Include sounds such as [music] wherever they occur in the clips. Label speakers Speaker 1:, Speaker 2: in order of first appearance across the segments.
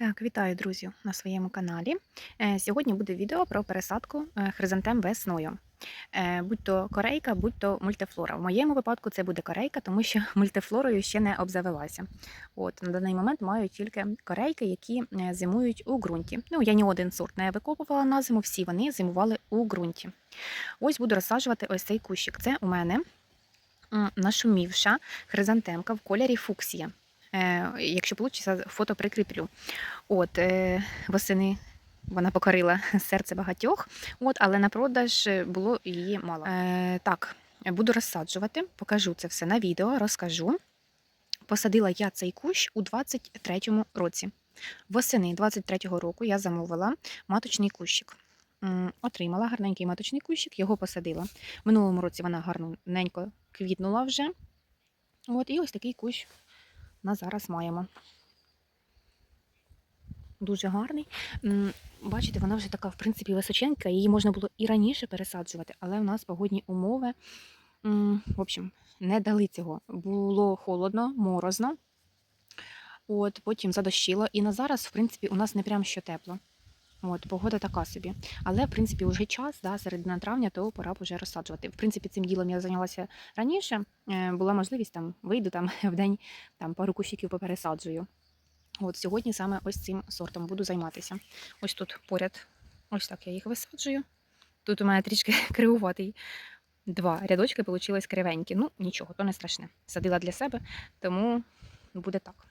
Speaker 1: Так, вітаю, друзі, на своєму каналі. Е, Сьогодні буде відео про пересадку е, хризантем весною. Е, Будь то корейка, будь то мультифлора. В моєму випадку це буде корейка, тому що [laughs] мультифлорою ще не обзавелася. От на даний момент маю тільки корейки, які зимують у ґрунті. Ну, я ні один сорт не викопувала на зиму, всі вони зимували у ґрунті. Ось буду розсаджувати ось цей кущик. Це у мене нашумівша хризантемка в кольорі фуксія. Е, Якщо вийде, фото прикріплю. От е, восени вона покорила [laughs] серце багатьох, от, але на продаж було її мало. Е, так, буду розсаджувати, покажу це все на відео, розкажу. Посадила я цей кущ у 23-му році. Восени 23-го року я замовила маточний кущик. Отримала гарненький маточний кущик, його посадила. Минулому році вона гарненько квітнула вже. От, і ось такий кущ на зараз маємо. Дуже гарний. Бачите, вона вже така, в принципі, височенька. Її можна було і раніше пересаджувати, але в нас погодні умови, в общем, не дали цього. Було холодно, морозно. От, потім задощило. І на зараз, в принципі, у нас не прям що тепло. От, погода така собі. Але, в принципі, вже час, да, середина травня, то пора б вже розсаджувати. В принципі, цим ділом я зайнялася раніше. Е, Була можливість там вийду там [laughs] в день там пару кущиків попересаджую. От сьогодні саме ось цим сортом буду займатися. Ось тут поряд, ось так я їх висаджую. Тут у мене трішки [laughs] кривуватий. Два рядочки вийшли кривенькі. Ну, нічого, то не страшне. Садила для себе, тому буде так.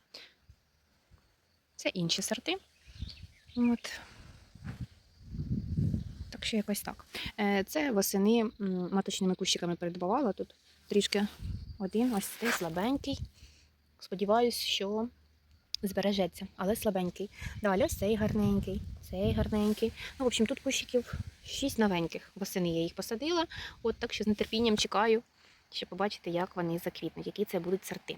Speaker 1: Це інші сорти. От. Так якось так. Е, Це восени маточними кущиками передбавала. Тут трішки один, ось цей слабенький. Сподіваюсь, що збережеться, але слабенький. Далі ось цей гарненький, цей гарненький. Ну, в общем, тут кущиків шість новеньких. Восени я їх посадила. От так що з нетерпінням чекаю, щоб побачити, як вони заквітнуть, які це будуть сорти.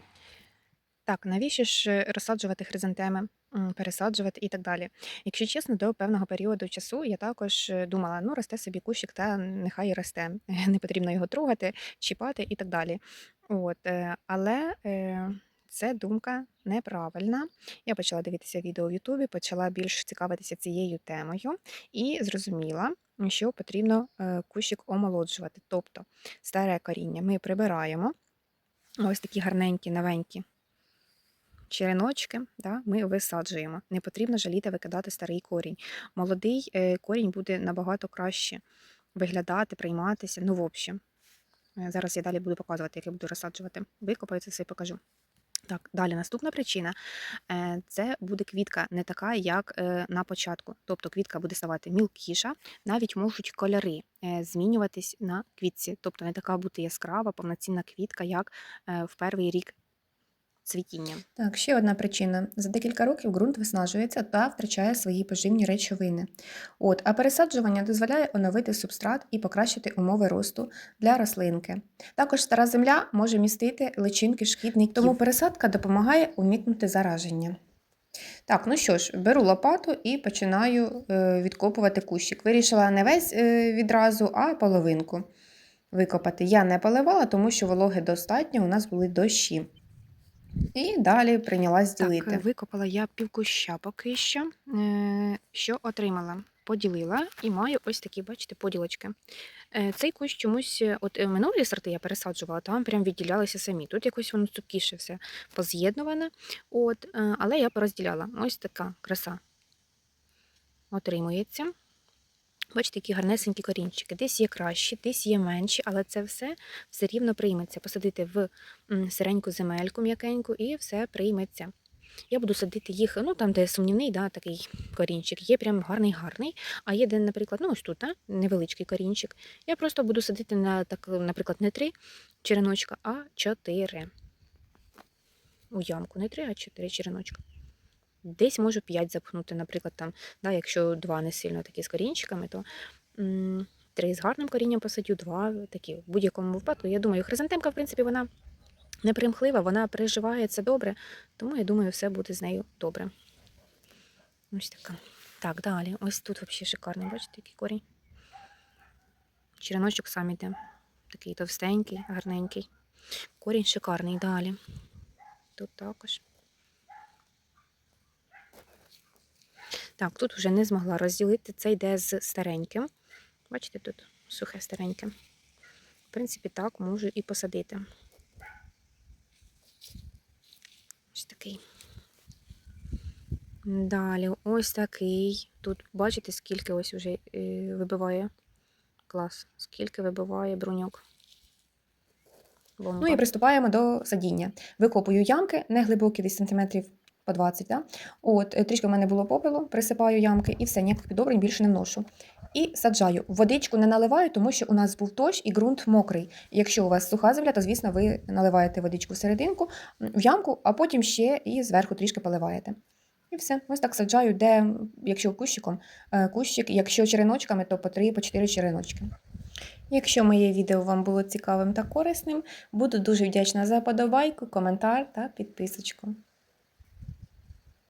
Speaker 1: Так, навіщо ж е, розсаджувати хризантеми, пересаджувати і так далі? Якщо чесно, до певного періоду часу я також е, думала, ну росте собі кущик, та нехай росте. [laughs] Не потрібно його трогати, чіпати і так далі. От, е, але е, це думка неправильна. Я почала дивитися відео в Ютубі, почала більш цікавитися цією темою і зрозуміла, що потрібно кущик омолоджувати. Тобто старе коріння ми прибираємо. Ось такі гарненькі, новенькі череночки да, ми висаджуємо. Не потрібно жаліти викидати старий корінь. Молодий е, корінь буде набагато краще виглядати, прийматися. Ну, в общем, Е, зараз я далі буду показувати, як я буду розсаджувати. Викопаю це все і покажу. Так, далі наступна причина е, це буде квітка не така, як на початку. Тобто квітка буде ставати мілкіша, навіть можуть кольори змінюватись на квітці. Тобто не така бути яскрава, повноцінна квітка, як в перший рік цвітіння.
Speaker 2: Так, ще одна причина. За декілька років ґрунт виснажується та втрачає свої поживні речовини. От, а пересаджування дозволяє оновити субстрат і покращити умови росту для рослинки. Також стара земля може містити личинки шкідників, тому пересадка допомагає уникнути зараження. Так, ну що ж, беру лопату і починаю е, відкопувати кущик. Вирішила не весь е, відразу, а половинку викопати. Я не поливала, тому що вологи достатньо, у нас були дощі. І далі прийнялась ділити.
Speaker 1: Так, е, викопала я півкуща поки що. Е, Що отримала? Поділила і маю ось такі, бачите, поділочки. Е, Цей кущ чомусь, е, от е, минулі сорти я пересаджувала, там прям відділялися самі. Тут якось воно цупкіше все поз'єднуване. От, але я порозділяла. Ось така краса отримується. Бачите, які гарнесенькі корінчики. Десь є кращі, десь є менші, але це все все рівно прийметься. Посадити в сиреньку земельку м'якеньку і все прийметься. Я буду садити їх, ну там, де сумнівний, да, такий корінчик, є прям гарний-гарний, а є де, наприклад, ну ось тут, да, невеличкий корінчик. Я просто буду садити на так, наприклад, не три череночка, а чотири. У ямку, не три, а чотири череночка. Десь можу 5 запхнути, наприклад, там, да, якщо два не сильно такі з корінчиками, то м, три з гарним корінням посадю, два такі. В будь-якому випадку, я думаю, хризантемка, в принципі, вона не примхлива, вона переживається добре, тому я думаю, все буде з нею добре. Ось така. Так, далі. Ось тут взагалі шикарний, бачите, який корінь. Череночок сам іде. Такий товстенький, гарненький. Корінь шикарний далі. Тут також.
Speaker 2: Так, тут вже не змогла розділити. Це йде з стареньким. Бачите, тут сухе стареньке. В принципі, так можу і посадити. Ось такий. Далі, ось такий. Тут бачите, скільки ось вже е, вибиває клас, скільки вибиває бруньок. Бомба.
Speaker 1: Ну і приступаємо до садіння. Викопую ямки, не глибокі, десь сантиметрів по 20. Да? От, е, трішки в мене було попелу, присипаю ямки і все, ніяких підобрень більше не вношу. І саджаю. Водичку не наливаю, тому що у нас був дощ і ґрунт мокрий. Якщо у вас суха земля, то звісно ви наливаєте водичку всерединку, м, в ямку, а потім ще і зверху трішки поливаєте. І все, ось так саджаю, де, якщо кущиком, е, кущик, якщо череночками, то по 3 по 4 череночки. Якщо моє відео вам було цікавим та корисним, буду дуже вдячна за подобайку, коментар та підписочку.